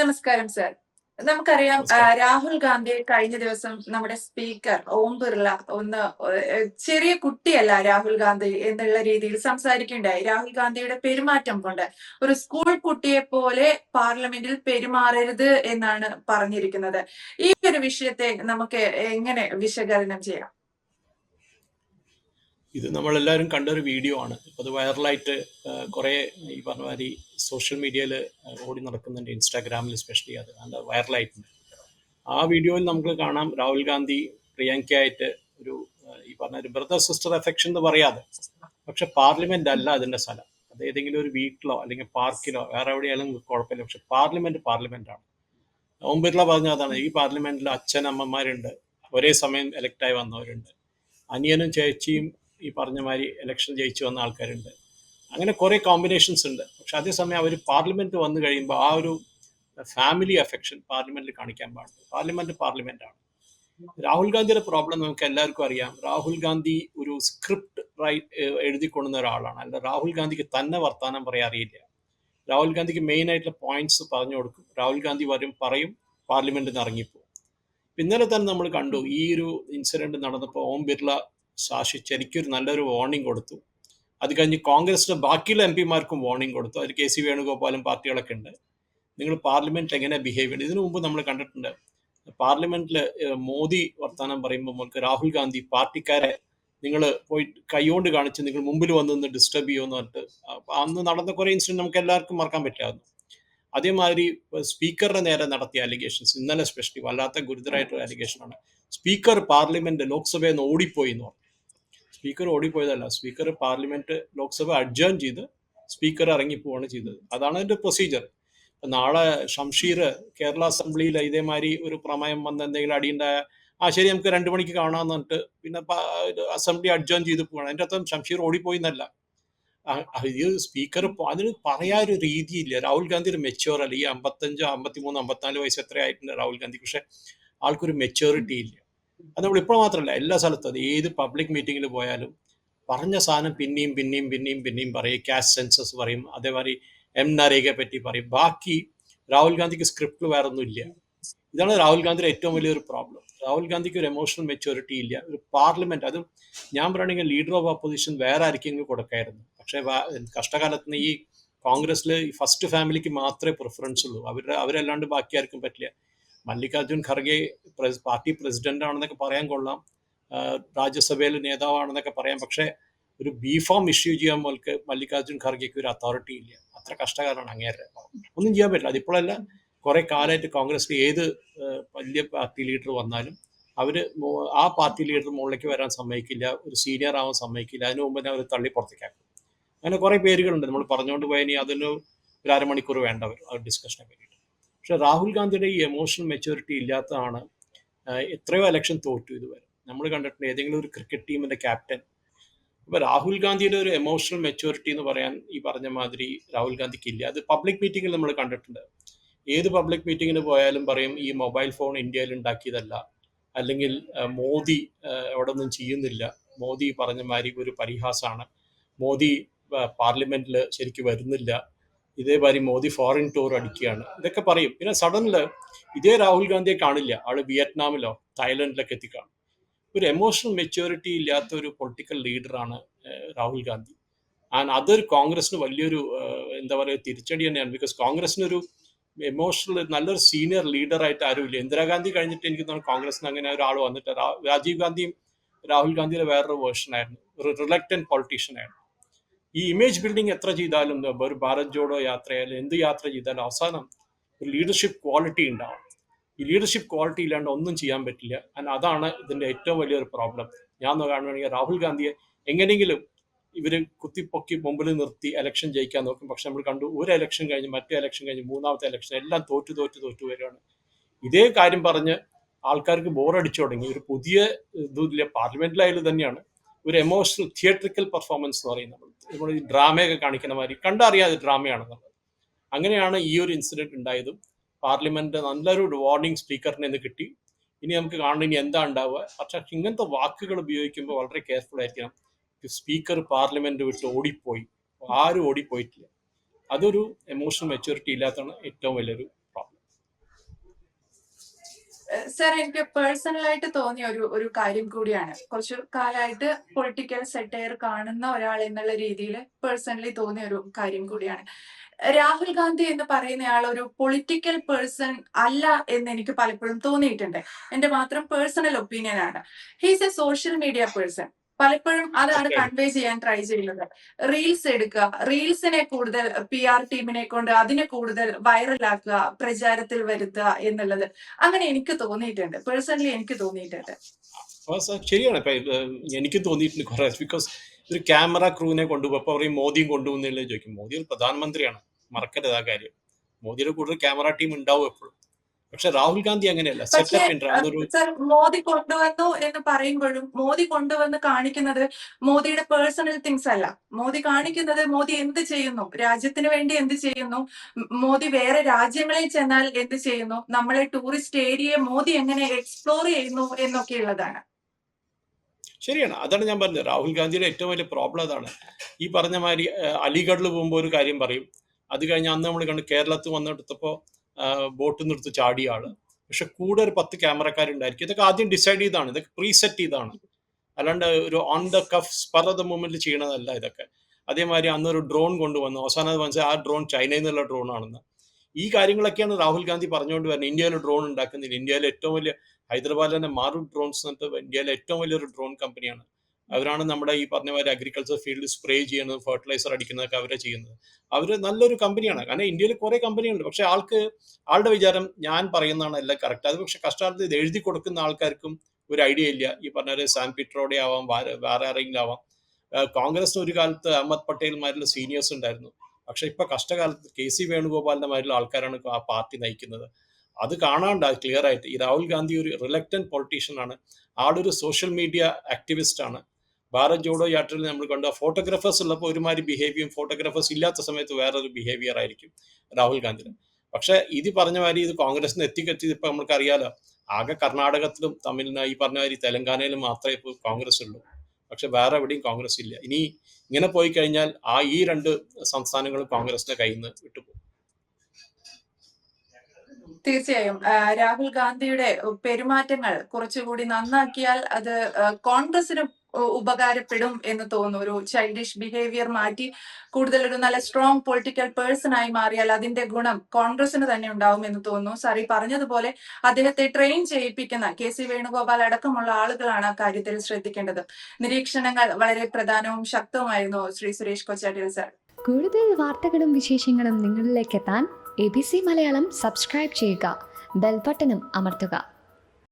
നമസ്കാരം സാർ നമുക്കറിയാം രാഹുൽ ഗാന്ധി കഴിഞ്ഞ ദിവസം നമ്മുടെ സ്പീക്കർ ഓം ബിർള ഒന്ന് ചെറിയ കുട്ടിയല്ല രാഹുൽ ഗാന്ധി എന്നുള്ള രീതിയിൽ സംസാരിക്കുകയുണ്ടായി. രാഹുൽ ഗാന്ധിയുടെ പെരുമാറ്റം കൊണ്ട് ഒരു സ്കൂൾ കുട്ടിയെ പോലെ പാർലമെന്റിൽ പെരുമാറരുത് എന്നാണ് പറഞ്ഞിരിക്കുന്നത്. ഈ ഒരു വിഷയത്തെ നമുക്ക് എങ്ങനെ വിശകലനം ചെയ്യാം? ഇത് നമ്മളെല്ലാവരും കണ്ടൊരു വീഡിയോ ആണ്. ഇപ്പം അത് വൈറലായിട്ട് കുറേ ഈ പറഞ്ഞ മാതിരി സോഷ്യൽ മീഡിയയിൽ ഓടി നടക്കുന്നുണ്ട് ഇൻസ്റ്റാഗ്രാമിൽ സ്പെഷ്യലി അത് നല്ല വൈറലായിട്ടുണ്ട്. ആ വീഡിയോയിൽ നമുക്ക് കാണാം രാഹുൽ ഗാന്ധി പ്രിയങ്കയായിട്ട് ഒരു ഈ പറഞ്ഞ ഒരു ബ്രദർ സിസ്റ്റർ എഫെക്ഷൻ എന്ന് പറയാതെ. പക്ഷെ പാർലമെന്റ് അല്ല അതിന്റെ സ്ഥലം. അത് ഏതെങ്കിലും ഒരു വീട്ടിലോ അല്ലെങ്കിൽ പാർക്കിലോ വേറെ എവിടെയായാലും കുഴപ്പമില്ല. പക്ഷെ പാർലമെന്റ് പാർലമെന്റ് ആണ്. ഓം ബിർള പറഞ്ഞ അതാണ്. ഈ പാർലമെന്റിൽ അച്ഛൻ അമ്മമാരുണ്ട് ഒരേ സമയം ആയി വന്നവരുണ്ട്. അനിയനും ചേച്ചിയും ഈ പറഞ്ഞ മാതിരി ഇലക്ഷൻ ജയിച്ചു വന്ന ആൾക്കാരുണ്ട്. അങ്ങനെ കുറേ കോമ്പിനേഷൻസ് ഉണ്ട്. പക്ഷെ അതേസമയം അവർ പാർലമെന്റ് വന്നു കഴിയുമ്പോൾ ആ ഒരു ഫാമിലി അഫെക്ഷൻ പാർലമെന്റിൽ കാണിക്കാൻ പാടില്ല പാർലമെന്റ് പാർലമെന്റ് ആണ്. രാഹുൽ ഗാന്ധിയുടെ പ്രോബ്ലം നമുക്ക് എല്ലാവർക്കും അറിയാം. രാഹുൽ ഗാന്ധി ഒരു സ്ക്രിപ്റ്റ് റൈറ്റ് എഴുതി ഒരാളാണ്. അല്ല രാഹുൽ ഗാന്ധിക്ക് തന്നെ വർത്തമാനം പറയാൻ അറിയില്ല. രാഹുൽ ഗാന്ധിക്ക് മെയിൻ ആയിട്ടുള്ള പോയിന്റ്സ് പറഞ്ഞു കൊടുക്കും. രാഹുൽ ഗാന്ധി വരും പറയും പാർലമെന്റിൽ നിന്ന് ഇറങ്ങിപ്പോകും ഇന്നലെ തന്നെ നമ്മൾ കണ്ടു ഈ ഒരു ഇൻസിഡന്റ് നടന്നപ്പോൾ ഓം ബിർള ശാസിച്ച് എനിക്കൊരു നല്ലൊരു വാർണിംഗ് കൊടുത്തു. അത് കഴിഞ്ഞ് കോൺഗ്രസിന്റെ ബാക്കിയുള്ള എം പിമാർക്കും വാർണിംഗ് കൊടുത്തു. അതിൽ കെ സി വേണുഗോപാലും പാർട്ടികളൊക്കെ ഉണ്ട്. നിങ്ങൾ പാർലമെന്റിൽ എങ്ങനെ ബിഹേവ് ചെയ്യണം? ഇതിനു മുമ്പ് നമ്മൾ കണ്ടിട്ടുണ്ട്. പാർലമെന്റിൽ മോദി വർത്തമാനം പറയുമ്പോൾ നമുക്ക് രാഹുൽ ഗാന്ധി പാർട്ടിക്കാരെ നിങ്ങൾ പോയി കൈകൊണ്ട് കാണിച്ച് നിങ്ങൾ മുമ്പിൽ വന്ന് നിന്ന് ഡിസ്റ്റർബ് ചെയ്യുമെന്ന് പറഞ്ഞിട്ട് അന്ന് നടന്ന കുറേ ഇൻസിഡന്റ് നമുക്ക് എല്ലാവർക്കും മറക്കാൻ പറ്റായിരുന്നു. അതേമാതിരി സ്പീക്കറുടെ നേരെ നടത്തിയ അലിഗേഷൻസ് ഇന്നലെ സ്പെഷ്യലി വല്ലാത്ത ഗുരുതരമായിട്ടുള്ള അലിഗേഷൻ ആണ്. സ്പീക്കർ പാർലമെന്റ് ലോക്സഭയിൽ നിന്ന് ഓടിപ്പോയി എന്ന് പറഞ്ഞു. സ്പീക്കർ ഓടിപ്പോയതല്ല. സ്പീക്കർ പാർലമെന്റ് ലോക്സഭ അഡ്ജേൺ ചെയ്ത് സ്പീക്കർ ഇറങ്ങിപ്പോവാണ് ചെയ്തത്. അതാണ് അതിന്റെ പ്രൊസീജിയർ നാളെ ഷംഷീർ കേരള അസംബ്ലിയിൽ ഇതേമാതിരി ഒരു പ്രമേയം വന്ന് എന്തെങ്കിലും അടിയുണ്ടായ ആ ശരി നമുക്ക് രണ്ടു മണിക്ക് കാണാമെന്ന് പറഞ്ഞിട്ട് പിന്നെ അസംബ്ലി അഡ്ജോൺ ചെയ്ത് പോവാണ്. അതിന്റെ അർത്ഥം ഷംഷീർ ഓടിപ്പോയി എന്നല്ല. ഇത് സ്പീക്കർ അതിന് പറയാൻ ഒരു രീതിയില്ല. രാഹുൽ ഗാന്ധി ഒരു മെച്ചുവർ അല്ല. ഈ അമ്പത്തഞ്ച് അമ്പത്തിമൂന്ന് അമ്പത്തിനാല് വയസ്സ് എത്ര ആയിട്ടുണ്ട് രാഹുൽ ഗാന്ധി? പക്ഷെ ആൾക്കൊരു മെച്ചുവറിറ്റി ഇല്ല അത് നമ്മൾ ഇപ്പോൾ മാത്രമല്ല എല്ലാ സ്ഥലത്തും അത് ഏത് പബ്ലിക് മീറ്റിങ്ങിൽ പോയാലും പറഞ്ഞ സാധനം പിന്നെയും പിന്നെയും പിന്നെയും പിന്നെയും പറയും കാസ്റ്റ് സെൻസസ് പറയും അതേമാതിരി എം നരേഖയെ പറ്റി പറയും. ബാക്കി രാഹുൽ ഗാന്ധിക്ക് സ്ക്രിപ്റ്റ് വേറെ ഒന്നും ഇല്ല. ഇതാണ് രാഹുൽ ഗാന്ധിയുടെ ഏറ്റവും വലിയൊരു പ്രോബ്ലം രാഹുൽ ഗാന്ധിക്ക് ഒരു എമോഷണൽ മെച്യൂരിറ്റി ഇല്ല. ഒരു പാർലമെന്റ് അതും ഞാൻ പറയുകയാണെങ്കിൽ ലീഡർ ഓഫ് ഓപ്പോസിഷൻ വേറെ ആർക്കെങ്കിലും കൊടുക്കായിരുന്നു. പക്ഷേ കഷ്ടകാലത്ത് നിന്ന് ഈ കോൺഗ്രസ്സിൽ ഫസ്റ്റ് ഫാമിലിക്ക് മാത്രമേ പ്രിഫറൻസ് ഉള്ളൂ. അവരുടെ അവരല്ലാണ്ട് ബാക്കി ആർക്കും പറ്റില്ല. മല്ലികാർജുൻ ഖർഗെ പാർട്ടി പ്രസിഡന്റ് ആണെന്നൊക്കെ പറയാൻ കൊള്ളാം. രാജ്യസഭയിലെ നേതാവാണെന്നൊക്കെ പറയാം. പക്ഷേ ഒരു ബി ഫോം ഇഷ്യൂ ചെയ്യാൻ പോൽക്ക് മല്ലികാർജുൻ ഖർഗെക്ക് ഒരു അതോറിറ്റി ഇല്ല. അത്ര കഷ്ടകാലമാണ് അങ്ങേരെ ഒന്നും ചെയ്യാൻ പറ്റില്ല. അതിപ്പോഴല്ല കുറെ കാലമായിട്ട് കോൺഗ്രസിൽ ഏത് വലിയ പാർട്ടി ലീഡർ വന്നാലും അവർ ആ പാർട്ടി ലീഡർ മുകളിലേക്ക് വരാൻ സമ്മതിക്കില്ല. ഒരു സീനിയർ ആവാൻ സമ്മതിക്കില്ല. അതിനു മുമ്പ് തന്നെ അവർ തള്ളി പുറത്തേക്കാക്കും. അങ്ങനെ കുറെ പേരുകളുണ്ട്. നമ്മൾ പറഞ്ഞുകൊണ്ട് പോയാൽ ഇനി അതിന് ഒരു അരമണിക്കൂർ വേണ്ട ആ ഡിസ്കഷനെ വേണ്ടിയിട്ട് പക്ഷെ രാഹുൽ ഗാന്ധിയുടെ ഈ എമോഷണൽ മെച്യൂരിറ്റി ഇല്ലാത്തതാണ് എത്രയോ ഇലക്ഷൻ തോറ്റു ഇതുവരെ. നമ്മൾ കണ്ടിട്ടുണ്ട് ഏതെങ്കിലും ഒരു ക്രിക്കറ്റ് ടീമിന്റെ ക്യാപ്റ്റൻ ഇപ്പൊ രാഹുൽ ഗാന്ധിയുടെ ഒരു എമോഷണൽ മെച്യൂരിറ്റി എന്ന് പറയാൻ ഈ പറഞ്ഞ മാതിരി രാഹുൽ ഗാന്ധിക്ക് ഇല്ല. അത് പബ്ലിക് മീറ്റിംഗിൽ നമ്മൾ കണ്ടിട്ടുണ്ട്. ഏത് പബ്ലിക് മീറ്റിങ്ങിന് പോയാലും പറയും ഈ മൊബൈൽ ഫോൺ ഇന്ത്യയിൽ ഉണ്ടാക്കിയതല്ല. അല്ലെങ്കിൽ മോദി അവിടെ ഒന്നും ചെയ്യുന്നില്ല. മോദി പറഞ്ഞ മാതിരി ഒരു പരിഹാസമാണ് മോദി പാർലമെന്റിൽ ശരിക്കും വരുന്നില്ല. ഇതേമാതിരി മോദി ഫോറിൻ ടൂർ അടിക്കുകയാണ്. ഇതൊക്കെ പറയും. പിന്നെ സഡനിൽ ഇതേ രാഹുൽ ഗാന്ധിയെ കാണില്ല. ആൾ വിയറ്റ്നാമിലോ തായ്ലൻഡിലൊക്കെ എത്തിക്കാണും. ഒരു എമോഷണൽ മെച്യൂരിറ്റി ഇല്ലാത്ത ഒരു പൊളിറ്റിക്കൽ ലീഡറാണ് രാഹുൽ ഗാന്ധി. ആൻഡ് അതൊരു കോൺഗ്രസിന് വലിയൊരു എന്താ പറയുക തിരിച്ചടി തന്നെയാണ്. ബിക്കോസ് കോൺഗ്രസിനൊരു എമോഷണൽ നല്ലൊരു സീനിയർ ലീഡറായിട്ട് ആരുമില്ല ഇന്ദിരാഗാന്ധി കഴിഞ്ഞിട്ട് എനിക്ക് തോന്നുന്നു കോൺഗ്രസിന് അങ്ങനെ ഒരാൾ വന്നിട്ട് രാജീവ് ഗാന്ധിയും രാഹുൽ ഗാന്ധിയുടെ വേറൊരു വേർഷൻ ആയിരുന്നു. ഒരു റിലക്റ്റൻ പൊളിറ്റീഷ്യൻ ആയിരുന്നു. ഈ ഇമേജ് ബിൽഡിംഗ് എത്ര ചെയ്താലും ഒരു ഭാരത് ജോഡോ യാത്രയായാലും എന്ത് യാത്ര ചെയ്താലും അവസാനം ഒരു ലീഡർഷിപ്പ് ക്വാളിറ്റി ഉണ്ടാവും. ഈ ലീഡർഷിപ്പ് ക്വാളിറ്റി ഇല്ലാണ്ട് ഒന്നും ചെയ്യാൻ പറ്റില്ല. ആൻഡ് അതാണ് ഇതിന്റെ ഏറ്റവും വലിയൊരു പ്രോബ്ലം ഞാൻ കാണുകയാണെങ്കിൽ രാഹുൽ ഗാന്ധിയെ എങ്ങനെയെങ്കിലും ഇവർ കുത്തിപ്പൊക്കി മുമ്പിൽ നിർത്തി ഇലക്ഷൻ ജയിക്കാൻ നോക്കും. പക്ഷെ നമ്മൾ കണ്ടു ഒരു ഇലക്ഷൻ കഴിഞ്ഞ് മറ്റേ ഇലക്ഷൻ കഴിഞ്ഞ് മൂന്നാമത്തെ ഇലക്ഷൻ എല്ലാം തോറ്റു തോറ്റു തോറ്റു വരികയാണ്. ഇതേ കാര്യം പറഞ്ഞ് ആൾക്കാർക്ക് ബോറടിച്ചു തുടങ്ങി. ഒരു പുതിയ ഇതില്ല പാർലമെന്റിലായാലും തന്നെയാണ് ഒരു എമോഷണൽ തിയേറ്ററിക്കൽ പെർഫോമൻസ് എന്ന് പറയുന്നത്. നമ്മൾ ഈ ഡ്രാമയൊക്കെ കാണിക്കുന്ന മാതിരി കണ്ടറിയാതെ ഡ്രാമയാണെന്നുള്ളത് അങ്ങനെയാണ് ഈ ഒരു ഇൻസിഡന്റ് ഉണ്ടായതും. പാർലമെന്റ് നല്ലൊരു വാർണിംഗ് സ്പീക്കറിന് കിട്ടി. ഇനി നമുക്ക് കാണണം ഇനി എന്താ ഉണ്ടാവുക. പക്ഷെ ഇങ്ങനത്തെ വാക്കുകൾ ഉപയോഗിക്കുമ്പോൾ വളരെ കെയർഫുൾ ആയിരിക്കണം. സ്പീക്കർ പാർലമെന്റ് വിട്ട് ഓടിപ്പോയി. ആരും ഓടിപ്പോയിട്ടില്ല. അതൊരു എമോഷണൽ മെച്ചൂരിറ്റി ഇല്ലാത്തതാണ് ഏറ്റവും വലിയൊരു പ്രോബ്ലം സാർ എനിക്ക് പേഴ്സണലായിട്ട് തോന്നിയ ഒരു ഒരു കാര്യം കൂടിയാണ്. കുറച്ചു കാലമായിട്ട് പൊളിറ്റിക്കൽ സെറ്റയർ കാണുന്ന ഒരാൾ എന്നുള്ള രീതിയിൽ പേഴ്സണലി തോന്നിയ ഒരു കാര്യം കൂടിയാണ്. രാഹുൽ ഗാന്ധി എന്ന് പറയുന്നയാൾ ഒരു പൊളിറ്റിക്കൽ പേഴ്സൺ അല്ല എന്ന് എനിക്ക് പലപ്പോഴും തോന്നിയിട്ടുണ്ട്. എന്റെ മാത്രം പേഴ്സണൽ ഒപ്പീനിയൻ ആണ്. He's a social media person പലപ്പോഴും അതാണ്. കൺവേ ചെയ്യാൻ ട്രൈ ചെയ്യുന്നത്. റീൽസ് എടുക്കുക. റീൽസിനെ കൂടുതൽ പി ആർ ടീമിനെ കൊണ്ട് അതിനെ കൂടുതൽ വൈറലാക്കുക പ്രചാരത്തിൽ വരുത്തുക എന്നുള്ളത് അങ്ങനെ എനിക്ക് തോന്നിയിട്ടുണ്ട്. പേഴ്സണലി എനിക്ക് തോന്നിയിട്ടുണ്ട്. ശരിയാണ്. എനിക്ക് തോന്നിയിട്ടുണ്ട് കുറെ. ബിക്കോസ് ഒരു ക്യാമറ ക്രൂവിനെ കൊണ്ടുപോകും. അപ്പോൾ പറയും മോദിയും കൊണ്ടുപോകുന്നില്ല ചോദിക്കും. മോദി ഒരു പ്രധാനമന്ത്രിയാണ്. മറക്കരുത് ആ കാര്യം. മോദിയുടെ കൂടുതൽ ക്യാമറ ടീം ഉണ്ടാവും എപ്പോഴും. പക്ഷെ രാഹുൽ ഗാന്ധി അങ്ങനെയല്ല. മോദി കൊണ്ടുവന്നു എന്ന് പറയുമ്പോഴും മോദി കൊണ്ടുവന്ന് കാണിക്കുന്നത് മോദിയുടെ പേഴ്സണൽ തിങ്സ് അല്ല. മോദി കാണിക്കുന്നത് മോദി എന്ത് ചെയ്യുന്നു? രാജ്യത്തിന് വേണ്ടി എന്ത് ചെയ്യുന്നു? മോദി വേറെ രാജ്യങ്ങളിൽ ചെന്നാൽ എന്ത് ചെയ്യുന്നു? നമ്മളെ ടൂറിസ്റ്റ് ഏരിയയെ മോദി എങ്ങനെ എക്സ്പ്ലോർ ചെയ്യുന്നു എന്നൊക്കെ ഉള്ളതാണ്. ശരിയാണ്. അതാണ് ഞാൻ പറഞ്ഞത്. രാഹുൽ ഗാന്ധിയുടെ ഏറ്റവും വലിയ പ്രോബ്ലം അതാണ്. ഈ പറഞ്ഞ മാതിരി അലിഗഡിൽ പോകുമ്പോൾ ഒരു കാര്യം പറയും. അത് കഴിഞ്ഞ് അന്ന് നമ്മൾ കണ്ട് കേരളത്തിൽ വന്നെടുത്തപ്പോൾ ബോട്ട് നിർത്ത് ചാടിയ ആൾ പക്ഷെ കൂടെ ഒരു പത്ത് ക്യാമറക്കാരുണ്ടായിരിക്കും. ഇതൊക്കെ ആദ്യം ഡിസൈഡ് ചെയ്താണ്. ഇതൊക്കെ പ്രീസെറ്റ് ചെയ്താണ്. അല്ലാണ്ട് ഒരു on the cuff spur the മൂമെന്റിൽ ചെയ്യണതല്ല ഇതൊക്കെ. അതേമാതിരി അന്ന് ഒരു ഡ്രോൺ കൊണ്ടുവന്നു. അവസാനം മനസ്സിലായി ആ ഡ്രോൺ ചൈനയിൽ നിന്നുള്ള ഡ്രോൺ ആണെന്ന്. ഈ കാര്യങ്ങളൊക്കെയാണ് രാഹുൽ ഗാന്ധി പറഞ്ഞുകൊണ്ട് വരുന്നത്. ഇന്ത്യയിൽ ഡ്രോൺ ഉണ്ടാക്കുന്നില്ല. ഇന്ത്യയിലെ ഏറ്റവും വലിയ ഹൈദരാബാദിലെ തന്നെ മാറു ഡ്രോൺസ് എന്നിട്ട് ഇന്ത്യയിലെ ഏറ്റവും വലിയൊരു ഡ്രോൺ കമ്പനിയാണ് അവരാണ് നമ്മുടെ ഈ പറഞ്ഞ പോലെ അഗ്രികൾച്ചർ ഫീൽഡിൽ സ്പ്രേ ചെയ്യുന്നത് ഫെർട്ടിലൈസർ അടിക്കുന്നതൊക്കെ അവരെ ചെയ്യുന്നത്. അവർ നല്ലൊരു കമ്പനിയാണ് കാരണം ഇന്ത്യയിൽ കുറെ കമ്പനികളുണ്ട് പക്ഷെ ആൾക്ക് ആളുടെ വിചാരം ഞാൻ പറയുന്നതാണ് എല്ലാം കറക്റ്റ് അത് പക്ഷെ കഷ്ടകാലത്ത് ഇത് എഴുതി കൊടുക്കുന്ന ആൾക്കാർക്കും ഒരു ഐഡിയ ഇല്ല. ഈ പറഞ്ഞ പോലെ സാൻ പീട്രോടെ ആവാം വേറെ വേറെ ആരെങ്കിലും ആവാം. കോൺഗ്രസിന് ഒരു കാലത്ത് അഹമ്മദ് പട്ടേൽമാരിലെ സീനിയേഴ്സ് ഉണ്ടായിരുന്നു. പക്ഷെ ഇപ്പൊ കഷ്ടകാലത്ത് കെ സി വേണുഗോപാലിന്റെ മാരിലുള്ള ആൾക്കാരാണ് ആ പാർട്ടി നയിക്കുന്നത്. അത് കാണാണ്ട് ക്ലിയർ ആയിട്ട് ഈ രാഹുൽ ഗാന്ധി ഒരു റിലക്റ്റന്റ് പൊളിറ്റീഷ്യൻ ആണ്. ആളൊരു സോഷ്യൽ മീഡിയ ആക്ടിവിസ്റ്റ് ആണ്. ഭാരത് ജോഡോ യാത്രയിൽ നമ്മൾ കണ്ട ഫോട്ടോഗ്രാഫേഴ്സ് ഉള്ളപ്പോൾ ഒരുമാതിരി ബിഹേവിയറും ഫോട്ടോഗ്രാഫേഴ്സ് ഇല്ലാത്ത സമയത്ത് വേറൊരു ബിഹേവിയർ ആയിരിക്കും രാഹുൽ ഗാന്ധിന്. പക്ഷെ ഇത് പറഞ്ഞ മാതിരി ഇത് കോൺഗ്രസിന് എത്തിക്കെത്തിയത് ഇപ്പൊ നമുക്ക് അറിയാലോ ആകെ കർണാടകത്തിലും തമിഴ്നാട് ഈ പറഞ്ഞ മാതിരി തെലങ്കാനയിലും മാത്രമേ ഇപ്പോൾ കോൺഗ്രസ് ഉള്ളൂ. പക്ഷെ വേറെ എവിടെയും കോൺഗ്രസ് ഇല്ല. ഇനി ഇങ്ങനെ പോയി കഴിഞ്ഞാൽ ആ ഈ രണ്ട് സംസ്ഥാനങ്ങളും കോൺഗ്രസിന്റെ കയ്യിൽ നിന്ന് വിട്ടുപോകും തീർച്ചയായും. രാഹുൽ ഗാന്ധിയുടെ പെരുമാറ്റങ്ങൾ കുറച്ചുകൂടി നന്നാക്കിയാൽ അത് കോൺഗ്രസിനും ഉപകാരപ്പെടും എന്ന് തോന്നുന്നു. ഒരു ചൈൽഡിഷ് ബിഹേവിയർ മാറ്റി കൂടുതൽ ഒരു നല്ല സ്ട്രോങ് പൊളിറ്റിക്കൽ പേഴ്സൺ ആയി മാറിയാൽ അതിന്റെ ഗുണം കോൺഗ്രസിന് തന്നെ ഉണ്ടാവും എന്ന് തോന്നുന്നു. സാറി പറഞ്ഞതുപോലെ അദ്ദേഹത്തെ ട്രെയിൻ ചെയ്യിപ്പിക്കുന്ന കെ സി വേണുഗോപാൽ അടക്കമുള്ള ആളുകളാണ് കാര്യത്തിൽ ശ്രദ്ധിക്കേണ്ടത്. നിരീക്ഷണങ്ങൾ വളരെ പ്രധാനവും ശക്തവുമായിരുന്നു ശ്രീ സുരേഷ് കൊച്ചാട്ടിൽ സാർ കൂടുതൽ വാർത്തകളും വിശേഷങ്ങളും നിങ്ങളിലേക്ക് എത്താൻ A B C Malayalam subscribe ചെയ്യുക. ബെൽബട്ടനും അമർത്തുക.